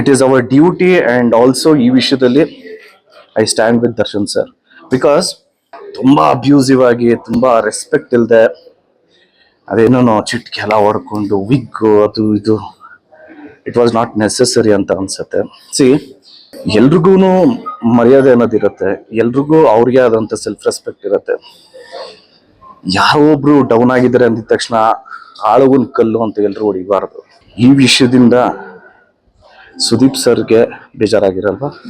It is our duty and also ಈ ವಿಷಯದಲ್ಲಿ I stand with Darshan sir because ತುಂಬ abusive ಆಗಿ, ತುಂಬ ರೆಸ್ಪೆಕ್ಟ್ ಇಲ್ಲದೆ ಅದೇನೋ ಚಿಟ್ಕೆ ಎಲ್ಲ ಹೊಡ್ಕೊಂಡು ವಿಗ್ಗು ಅದು ಇದು ಇಟ್ ವಾಸ್ ನಾಟ್ ನೆಸೆಸರಿ ಅಂತ ಅನ್ಸುತ್ತೆ. ಸಿ ಎಲ್ರಿಗೂ ಮರ್ಯಾದೆ ಅನ್ನೋದಿರುತ್ತೆ ಎಲ್ರಿಗೂ ಅವ್ರಿಗೆ ಆದಂಥ ಸೆಲ್ಫ್ ರೆಸ್ಪೆಕ್ಟ್ ಇರುತ್ತೆ. ಯಾರೋ ಒಬ್ರು ಡೌನ್ ಆಗಿದ್ದಾರೆ ಅಂದಿದ ತಕ್ಷಣ, ಆಳುಗುನ್ ಕಲ್ಲು ಅಂತ ಎಲ್ರು ಹೊಡಿಬಾರ್ದು. ಈ ವಿಷಯದಿಂದ ಸುದೀಪ್ ಸರ್ಗೆ ಬೇಜಾರಾಗಿರಲ್ವಾ?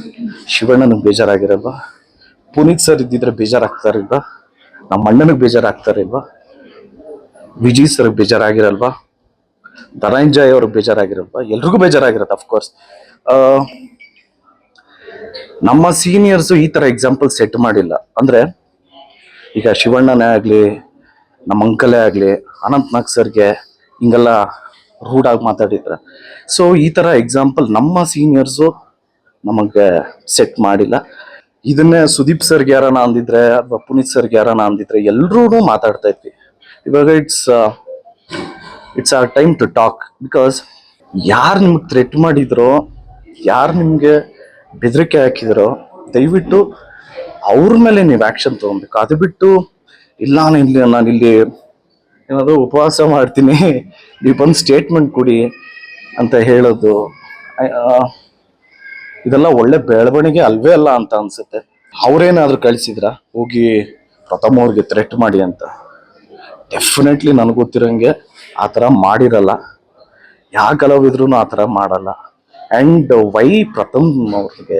ಶಿವಣ್ಣನಿಗೆ ಬೇಜಾರಾಗಿರಲ್ವಾ? ಪುನೀತ್ ಸರ್ ಇದ್ದಿದ್ರೆ ಬೇಜಾರಾಗ್ತಾರಿಲ್ವಾ? ನಮ್ಮ ಅಣ್ಣನಿಗೆ ಬೇಜಾರಾಗ್ತಾರಿಲ್ವಾ? ವಿಜಯ್ ಸರ್ಗೆ ಬೇಜಾರಾಗಿರಲ್ವಾ? ಧನಂಜಯ್ ಅವ್ರಿಗೆ ಬೇಜಾರಾಗಿರಲ್ವಾ? ಎಲ್ರಿಗೂ ಬೇಜಾರಾಗಿರತ್ತೆ ಅಫ್ಕೋರ್ಸ್ ನಮ್ಮ ಸೀನಿಯರ್ಸು ಈ ತರ ಎಕ್ಸಾಂಪಲ್ ಸೆಟ್ ಮಾಡಿಲ್ಲ. ಅಂದ್ರೆ, ಈಗ ಶಿವಣ್ಣನೇ ಆಗಲಿ, ನಮ್ಮ ಅಂಕಲೇ ಆಗ್ಲಿ, ಅನಂತ್ನಾಗ್ ಸರ್ಗೆ ಹಿಂಗೆಲ್ಲ ರೂಡ್ ಆಗಿ ಮಾತಾಡಿದ್ರೆ. ಸೊ ಈ ತರ ಎಕ್ಸಾಂಪಲ್ ನಮ್ಮ ಸೀನಿಯರ್ಸು ನಮಗೆ ಸೆಟ್ ಮಾಡಿಲ್ಲ. ಇದನ್ನೇ ಸುದೀಪ್ ಸರ್ಗೆ ಯಾರನ ಅಂದಿದ್ರೆ ಅಥವಾ ಪುನೀತ್ ಸರ್ಗೆ ಯಾರನ ಅಂದಿದ್ರೆ ಎಲ್ರೂ ಮಾತಾಡ್ತಾ ಇದ್ವಿ. ಇವಾಗ it's it's our time to talk because ಯಾರು ನಿಮ್ಗೆ ಥ್ರೆಟ್ ಮಾಡಿದ್ರೋ, ಯಾರು ನಿಮಗೆ ಬೆದರಿಕೆ ಹಾಕಿದ್ರೋ, ದಯವಿಟ್ಟು ಅವ್ರ ಮೇಲೆ ನೀವು ಆ್ಯಕ್ಷನ್ ತೊಗೊಬೇಕು. ಅದು ಬಿಟ್ಟು, ಇಲ್ಲ, ನಾನು ಇಲ್ಲಿ ನಾನು ಇಲ್ಲಿ ಏನಾದ್ರು ಉಪವಾಸ ಮಾಡ್ತೀನಿ. ನೀವು ಬಂದು ಸ್ಟೇಟ್ಮೆಂಟ್ ಕೊಡಿ ಅಂತ ಹೇಳೋದು. ಇದೆಲ್ಲ ಒಳ್ಳೆ ಬೆಳವಣಿಗೆ ಅಲ್ವೇ ಅಲ್ಲ ಅಂತ ಅನ್ಸುತ್ತೆ. ಅವ್ರೇನಾದ್ರೂ ಕಳಿಸಿದ್ರ? ಹೋಗಿ ಪ್ರಥಮ ಅವ್ರಿಗೆ ಥ್ರೆಟ್ ಮಾಡಿ ಅಂತ. ಡೆಫಿನೆಟ್ಲಿ ನನಗೆ ಗೊತ್ತಿರೋಂಗೆ ಆ ಥರ ಮಾಡಿರಲ್ಲ. ಯಾವ ಕಲಾವಿದ್ರು ಆ ಥರ ಮಾಡಲ್ಲ. ಆ್ಯಂಡ್ ವೈ ಪ್ರಥಮ್ ಅವ್ರಿಗೆ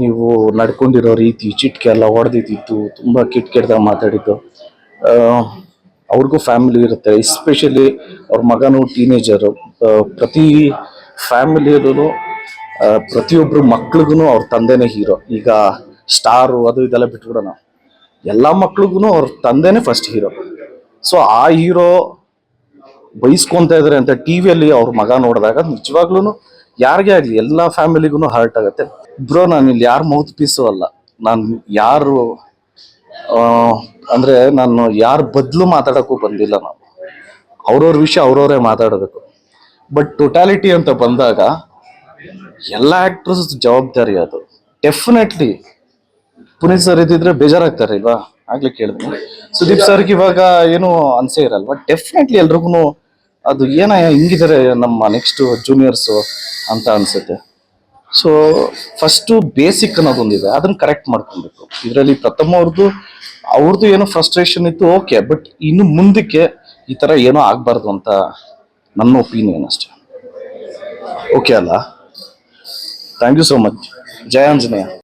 ನೀವು ನಡ್ಕೊಂಡಿರೋ ರೀತಿ ಚಿಟ್ಕೆ ಎಲ್ಲ ಹೊಡೆದಿದ್ದಿತ್ತು, ತುಂಬ ಕಿಟ್ ಕೆಟ್ಟದಾಗ ಮಾತಾಡಿದ್ದು ಅವ್ರಿಗೂ ಫ್ಯಾಮಿಲಿ ಇರುತ್ತೆ ಎಸ್ಪೆಷಲಿ ಅವ್ರ ಮಗನು ಟೀನೇಜರು ಪ್ರತಿ ಫ್ಯಾಮಿಲಿಯಲ್ಲೂ ಪ್ರತಿಯೊಬ್ಬರು ಮಕ್ಳಿಗೂ ಅವ್ರ ತಂದೆನೇ ಹೀರೋ ಈಗ ಸ್ಟಾರು ಅದು ಇದೆಲ್ಲ ಬಿಟ್ಬಿಡೋಣ. ಎಲ್ಲ ಮಕ್ಳಿಗೂ ಅವ್ರ ತಂದೆನೇ ಫಸ್ಟ್ ಹೀರೋ ಸೊ ಆ ಹೀರೋ ಬಯಸ್ಕೊತ ಇದ್ರೆ ಅಂತ ಟಿವಿಯಲ್ಲಿ ಅವ್ರ ಮಗ ನೋಡಿದಾಗ ನಿಜವಾಗ್ಲೂ ಯಾರಿಗೇ ಆಗಲಿ, ಎಲ್ಲ ಫ್ಯಾಮಿಲಿಗೂ ಹರ್ಟ್ ಆಗುತ್ತೆ. ಬ್ರೋ, ನಾನು ಇಲ್ಲಿ ಯಾರು ಮೌತ್ ಪೀಸು ಅಲ್ಲ. ನಾನು ಯಾರು ಅಂದರೆ ನಾನು ಯಾರ ಬದಲು ಮಾತಾಡೋಕ್ಕೂ ಬಂದಿಲ್ಲ ನಾನು. ಅವ್ರವ್ರ ವಿಷಯ ಅವ್ರವರೇ ಮಾತಾಡಬೇಕು. ಬಟ್ ಟೋಟಾಲಿಟಿ ಅಂತ ಬಂದಾಗ, ಎಲ್ಲ ಆಕ್ಟರ್ಸ್ ಜವಾಬ್ದಾರಿ ಅದು. ಡೆಫಿನೆಟ್ಲಿ ಪುನೀತ್ ಸರ್ ಇದ್ದಿದ್ರೆ ಬೇಜಾರಾಗ್ತಾರೆ, ಇಲ್ವಾ? ಆಗ್ಲಿ ಕೇಳಿದ್ನು ಸುದೀಪ್ ಸರ್ಗೆ ಇವಾಗ ಏನು ಅನ್ಸೇ ಇರಲ್ವಾ ಡೆಫಿನೆಟ್ಲಿ ಎಲ್ರಿಗೂ ಅದು ಏನ ಹಿಂಗಿದ್ದಾರೆ ನಮ್ಮ ನೆಕ್ಸ್ಟ್ ಜೂನಿಯರ್ಸು ಅಂತ ಅನ್ಸುತ್ತೆ. ಸೊ ಫಸ್ಟು ಬೇಸಿಕ್ ಅನ್ನೋದೊಂದಿದೆ ಅದನ್ನ ಕರೆಕ್ಟ್ ಮಾಡ್ಕೊಬೇಕು. ಇದರಲ್ಲಿ ಪ್ರಥಮ ಅವ್ರದ್ದು ಅವ್ರದ್ದು ಏನೋ ಫ್ರಸ್ಟ್ರೇಷನ್ ಇತ್ತು ಓಕೆ ಬಟ್ ಇನ್ನು ಮುಂದಕ್ಕೆ ಈ ಥರ ಏನೋ ಆಗಬಾರ್ದು ಅಂತ ನನ್ನ ಒಪಿನಿಯನ್ ಅಷ್ಟೇ. ಓಕೆ ಅಲ್ಲ? ಥ್ಯಾಂಕ್ ಯು ಸೋ ಮಚ್ ಜಯ ಆಂಜನೇಯ